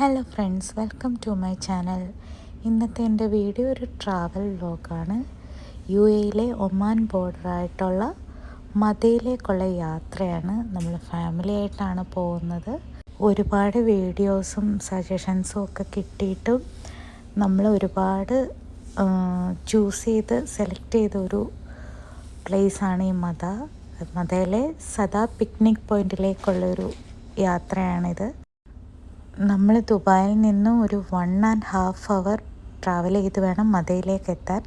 Hello friends welcome to my channel ഇന്നത്തെ എന്റെ video ഒരു ട്രാവൽ വ്ലോഗാണ് യു എയിലെ ഒമാൻ ബോർഡറായിട്ടുള്ള മതയിലേക്കുള്ള യാത്രയാണ് നമ്മൾ ഫാമിലി ആയിട്ടാണ് പോകുന്നത്. ഒരുപാട് വീഡിയോസും സജഷൻസും ഒക്കെ കിട്ടിയിട്ടും നമ്മൾ ഒരുപാട് ചൂസ് ചെയ്ത് സെലക്ട് ചെയ്ത ഒരു പ്ലേസാണ് ഈ മത മതയിലെ സദാ പിക്നിക് പോയിന്റിലേക്കുള്ളൊരു യാത്രയാണിത്. നമ്മൾ ദുബായിൽ നിന്നും ഒരു one and half hour travel ചെയ്ത് വേണം മദയിലേക്ക് എത്താൻ.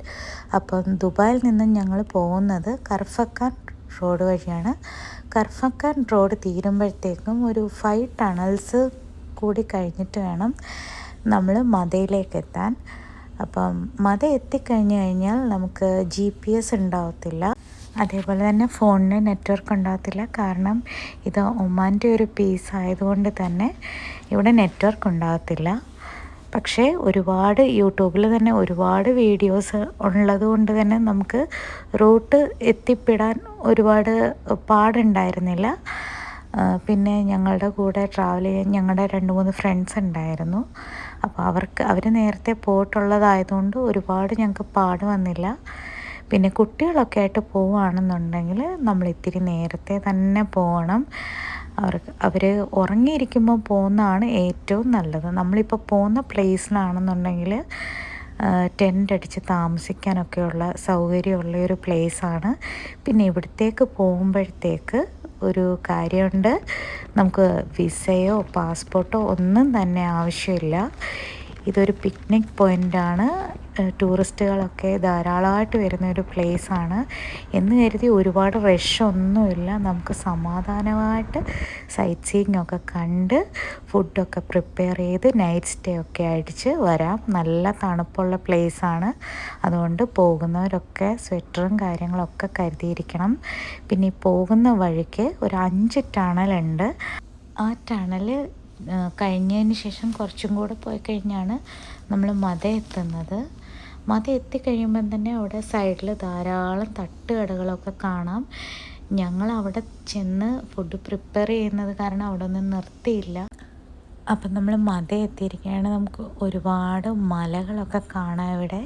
അപ്പം ദുബായിൽ നിന്നും ഞങ്ങൾ പോകുന്നത് കർഫക്കാൻ റോഡ് വഴിയാണ്. കർഫക്കാൻ റോഡ് തീരുമ്പോഴത്തേക്കും ഒരു ഫൈവ് ടണൽസ് കൂടി കഴിഞ്ഞിട്ട് വേണം നമ്മൾ മദയിലേക്ക് എത്താൻ. അപ്പം മത എത്തിക്കഴിഞ്ഞ് കഴിഞ്ഞാൽ നമുക്ക് ജി പി എസ് ഉണ്ടാവത്തില്ല. അതേപോലെ തന്നെ ഫോണിന് നെറ്റ്വർക്ക് ഉണ്ടാകത്തില്ല. കാരണം ഇത് ഒമാന്റെ ഒരു പീസ് ആയതുകൊണ്ട് തന്നെ ഇവിടെ നെറ്റ്വർക്ക് ഉണ്ടാകത്തില്ല. പക്ഷേ ഒരുപാട് യൂട്യൂബിൽ തന്നെ ഒരുപാട് വീഡിയോസ് ഉള്ളത് കൊണ്ട് തന്നെ നമുക്ക് റൂട്ട് എത്തിപ്പെടാൻ ഒരുപാട് പാടുണ്ടായിരുന്നില്ല. പിന്നെ ഞങ്ങളുടെ കൂടെ ട്രാവൽ ചെയ്യാൻ ഞങ്ങളുടെ രണ്ട് മൂന്ന് ഫ്രണ്ട്സ് ഉണ്ടായിരുന്നു. അപ്പോൾ അവർക്ക് അവർ നേരത്തെ പോയിട്ടുള്ളതായതുകൊണ്ട് ഒരുപാട് ഞങ്ങൾക്ക് പാട് വന്നില്ല. പിന്നെ കുട്ടികളൊക്കെ ആയിട്ട് പോവുകയാണെന്നുണ്ടെങ്കിൽ നമ്മൾ ഇത്തിരി നേരത്തെ തന്നെ പോകണം. അവർക്ക് അവർ ഉറങ്ങിയിരിക്കുമ്പോൾ പോകുന്നതാണ് ഏറ്റവും നല്ലത്. നമ്മളിപ്പോൾ പോകുന്ന പ്ലേസിലാണെന്നുണ്ടെങ്കിൽ ടെന്റ് അടിച്ച് താമസിക്കാനൊക്കെയുള്ള സൗകര്യമുള്ള ഒരു പ്ലേസാണ്. പിന്നെ ഇവിടത്തേക്ക് പോകുമ്പോഴത്തേക്ക് ഒരു കാര്യമുണ്ട്. നമുക്ക് വിസയോ പാസ്പോർട്ടോ ഒന്നും തന്നെ ആവശ്യമില്ല. ഇതൊരു പിക്നിക് പോയിന്റാണ് ടൂറിസ്റ്റുകളൊക്കെ ധാരാളമായിട്ട് വരുന്ന ഒരു പ്ലേസാണ് എന്ന് കരുതി ഒരുപാട് റഷ് ഒന്നുമില്ല. നമുക്ക് സമാധാനമായിട്ട് സൈറ്റ് സീയിങ് ഒക്കെ കണ്ട് ഫുഡൊക്കെ പ്രിപ്പയർ ചെയ്ത് നൈറ്റ് സ്റ്റേ ഒക്കെ അടിച്ച് വരാം. നല്ല തണുപ്പുള്ള പ്ലേസാണ് അതുകൊണ്ട് പോകുന്നവരൊക്കെ സ്വെറ്ററും കാര്യങ്ങളൊക്കെ കരുതിയിരിക്കണം. പിന്നെ പോകുന്ന വഴിക്ക് ഒരു അഞ്ച് ടണലുണ്ട് ആ ടണൽ കഴിഞ്ഞതിന് ശേഷം കുറച്ചും കൂടെ പോയി കഴിഞ്ഞാണ് നമ്മൾ മത എത്തുന്നത്. മത എത്തിക്കഴിയുമ്പം തന്നെ അവിടെ സൈഡിൽ ധാരാളം തട്ടുകടകളൊക്കെ കാണാം. ഞങ്ങൾ അവിടെ ചെന്ന് ഫുഡ് പ്രിപ്പയർ ചെയ്യുന്നത് കാരണം അവിടെ ഒന്നും നിർത്തിയില്ല. അപ്പം നമ്മൾ മത എത്തിയിരിക്കുകയാണ് നമുക്ക് ഒരുപാട് മലകളൊക്കെ കാണാം ഇവിടെ.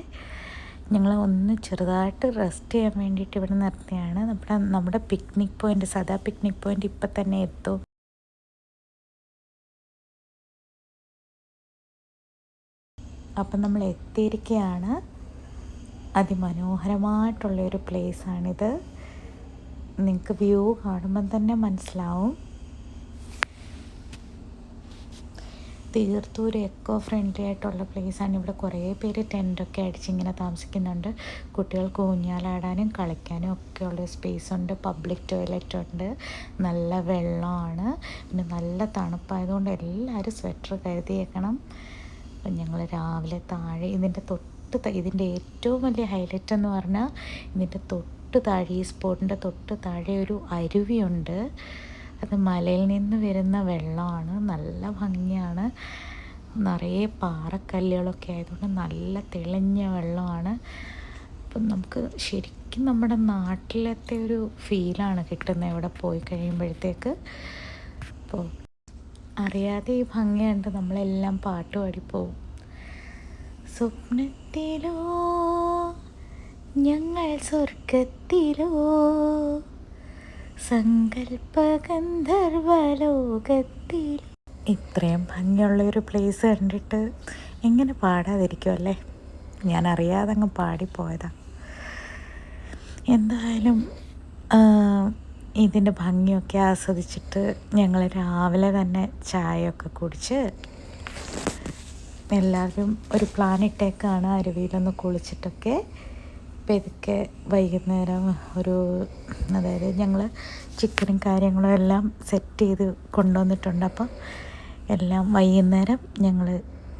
ഞങ്ങൾ ഒന്ന് ചെറുതായിട്ട് റെസ്റ്റ് ചെയ്യാൻ വേണ്ടിയിട്ട് ഇവിടെ നിർത്തിയാണ്. നമ്മുടെ നമ്മുടെ പിക്നിക് പോയിന്റ് സദാ പിക്നിക് പോയിന്റ് ഇപ്പം തന്നെ എത്തും. അപ്പം നമ്മൾ എത്തിയിരിക്കുകയാണ് അതിമനോഹരമായിട്ടുള്ളൊരു പ്ലേസാണിത്. നിങ്ങൾക്ക് വ്യൂ കാണുമ്പം തന്നെ മനസ്സിലാവും. തീർത്തും ഒരു എക്കോ ഫ്രണ്ട്ലി ആയിട്ടുള്ള പ്ലേസാണ്. ഇവിടെ കുറേ പേര് ടെന്റൊക്കെ അടിച്ച് ഇങ്ങനെ താമസിക്കുന്നുണ്ട്. കുട്ടികൾക്ക് ഊഞ്ഞാലാടാനും കളിക്കാനും ഒക്കെ ഉള്ള സ്പേസ് ഉണ്ട്. പബ്ലിക് ടോയ്ലറ്റ് ഉണ്ട്. നല്ല വെള്ളമാണ്. പിന്നെ നല്ല തണുപ്പായതുകൊണ്ട് എല്ലാവരും സ്വെറ്റർ കരുതിയേക്കണം. അപ്പം ഞങ്ങൾ രാവിലെ താഴെ ഇതിന്റെ തൊട്ട് ഇതിന്റെ ഏറ്റവും വലിയ ഹൈലൈറ്റ് എന്ന് പറഞ്ഞാൽ ഇതിന്റെ തൊട്ട് താഴെ ഈ സ്പോട്ടിന്റെ തൊട്ട് താഴെ ഒരു അരുവിയുണ്ട്. അത് മലയിൽ നിന്ന് വരുന്ന വെള്ളമാണ്. നല്ല ഭംഗിയാണ്. നിറയെ പാറക്കല്ലുകളൊക്കെ ആയതുകൊണ്ട് നല്ല തെളിഞ്ഞ വെള്ളമാണ്. അപ്പം നമുക്ക് ശരിക്കും നമ്മുടെ നാട്ടിലത്തെ ഒരു ഫീലാണ് കിട്ടുന്നത് ഇവിടെ പോയി കഴിയുമ്പോഴത്തേക്ക്. അപ്പോൾ അറിയാതെ ഈ ഭംഗി കണ്ട് നമ്മളെല്ലാം പാട്ട് പാടിപ്പോവും സ്വപ്നത്തിലോ ഞങ്ങൾ സ്വർഗത്തിലോ സങ്കല്പഗന്ധർവലോകത്തിലോ ഇത്രയും ഭംഗിയുള്ള ഒരു പ്ലേസ് കണ്ടിട്ട് എങ്ങനെ പാടാതിരിക്കും അല്ലേ? ഞാൻ അറിയാതെ അങ്ങ് പാടിപ്പോയതാ. എന്തായാലും ഇതിന്റെ ഭംഗിയൊക്കെ ആസ്വദിച്ചിട്ട് ഞങ്ങൾ രാവിലെ തന്നെ ചായയൊക്കെ കുടിച്ച് എല്ലാവരും ഒരു പ്ലാൻ ഇട്ടേക്കാണ് അരുവിയിലൊന്ന് കുളിച്ചിട്ടൊക്കെ. പെതുക്കെ വൈകുന്നേരം ഒരു അതായത് ഞങ്ങൾ ചിക്കനും കാര്യങ്ങളും എല്ലാം സെറ്റ് ചെയ്ത് കൊണ്ടുവന്നിട്ടുണ്ട്. അപ്പം എല്ലാം വൈകുന്നേരം ഞങ്ങൾ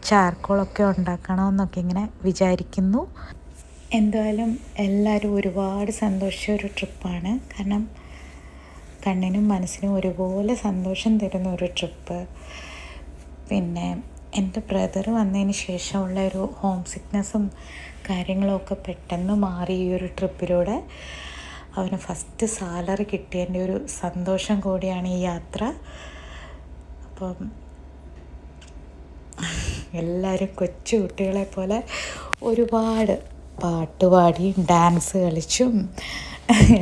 ചാർക്കോളൊക്കെ ഉണ്ടാക്കണമെന്നൊക്കെ ഇങ്ങനെ വിചാരിക്കുന്നു. എന്തായാലും എല്ലാവരും ഒരുപാട് സന്തോഷിച്ച ഒരു ട്രിപ്പാണ് കാരണം കണ്ണിനും മനസ്സിനും ഒരുപോലെ സന്തോഷം തരുന്ന ഒരു ട്രിപ്പ് പിന്നെ എന്റെ ബ്രദർ വന്നതിന് ശേഷമുള്ള ഒരു ഹോം സിക്നെസ്സും കാര്യങ്ങളൊക്കെ പെട്ടെന്ന് മാറി ഈ ഒരു ട്രിപ്പിലൂടെ അവന് ഫസ്റ്റ് സാലറി കിട്ടിയതിന്റെ ഒരു സന്തോഷം കൂടിയാണ് ഈ യാത്ര. അപ്പം എല്ലാവരും കൊച്ചു കുട്ടികളെ പോലെ ഒരുപാട് പാട്ടുപാടിയും ഡാൻസ് കളിച്ചും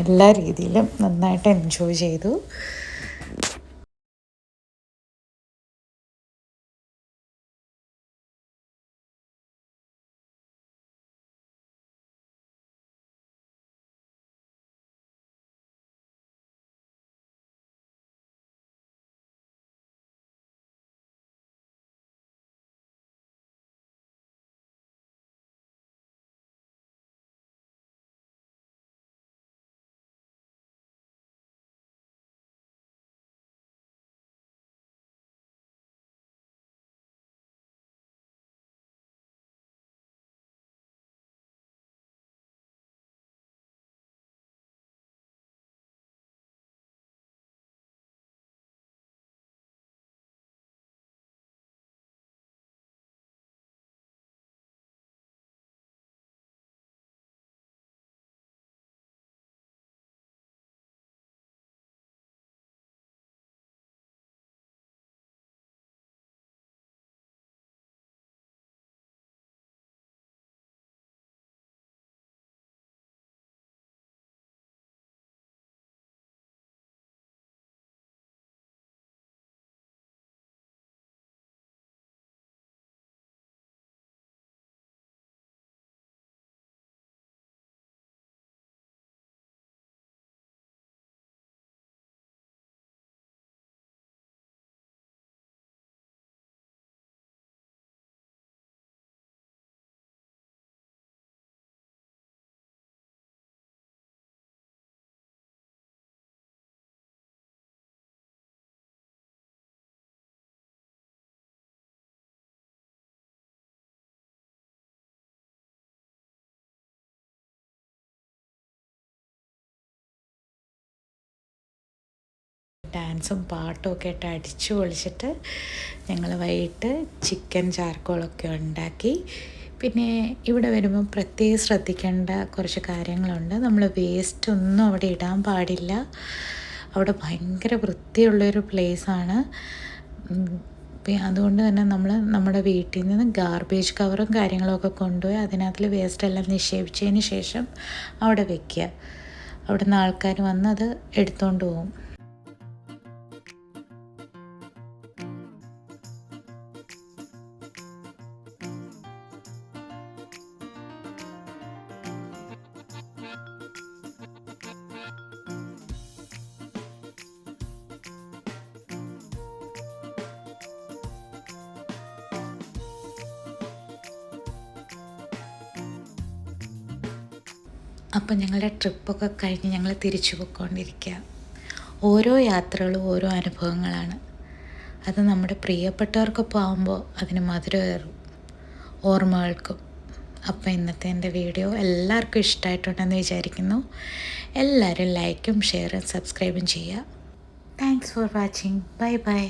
എല്ലാ രീതിയിലും നന്നായിട്ട് എൻജോയ് ചെയ്തു. ഡാൻസും പാട്ടും ഒക്കെ ആയിട്ട് അടിച്ചു പൊളിച്ചിട്ട് ഞങ്ങൾ വൈകിട്ട് ചിക്കൻ ചാർക്കോളൊക്കെ ഉണ്ടാക്കി. പിന്നെ ഇവിടെ വരുമ്പോൾ പ്രത്യേകം ശ്രദ്ധിക്കേണ്ട കുറച്ച് കാര്യങ്ങളുണ്ട്. നമ്മൾ വേസ്റ്റ് ഒന്നും അവിടെ ഇടാൻ പാടില്ല. അവിടെ ഭയങ്കര വൃത്തിയുള്ളൊരു പ്ലേസാണ് അതുകൊണ്ട് തന്നെ നമ്മൾ നമ്മുടെ വീട്ടിൽ നിന്ന് ഗാർബേജ് കവറും കാര്യങ്ങളൊക്കെ കൊണ്ടുപോയി അതിനകത്തിൽ വേസ്റ്റ് എല്ലാം നിക്ഷേപിച്ചതിന് ശേഷം അവിടെ വെക്കുക. അവിടെ നിന്ന് ആൾക്കാർ വന്ന് അത് എടുത്തുകൊണ്ട് പോകും. അപ്പം ഞങ്ങളുടെ ട്രിപ്പൊക്കെ കഴിഞ്ഞ് ഞങ്ങൾ തിരിച്ചു പോയിക്കൊണ്ടിരിക്കുക. ഓരോ യാത്രകളും ഓരോ അനുഭവങ്ങളാണ്. അത് നമ്മുടെ പ്രിയപ്പെട്ടവർക്കൊപ്പം ആകുമ്പോൾ അതിന് മധുരമേറും. ഓർമ്മകൾക്കും. അപ്പോൾ ഇന്നത്തെ എന്റെ വീഡിയോ എല്ലാവർക്കും ഇഷ്ടമായിട്ടുണ്ടെന്ന് വിചാരിക്കുന്നു. എല്ലാവരും ലൈക്കും ഷെയറും സബ്സ്ക്രൈബും ചെയ്യുക. Thanks for watching bye bye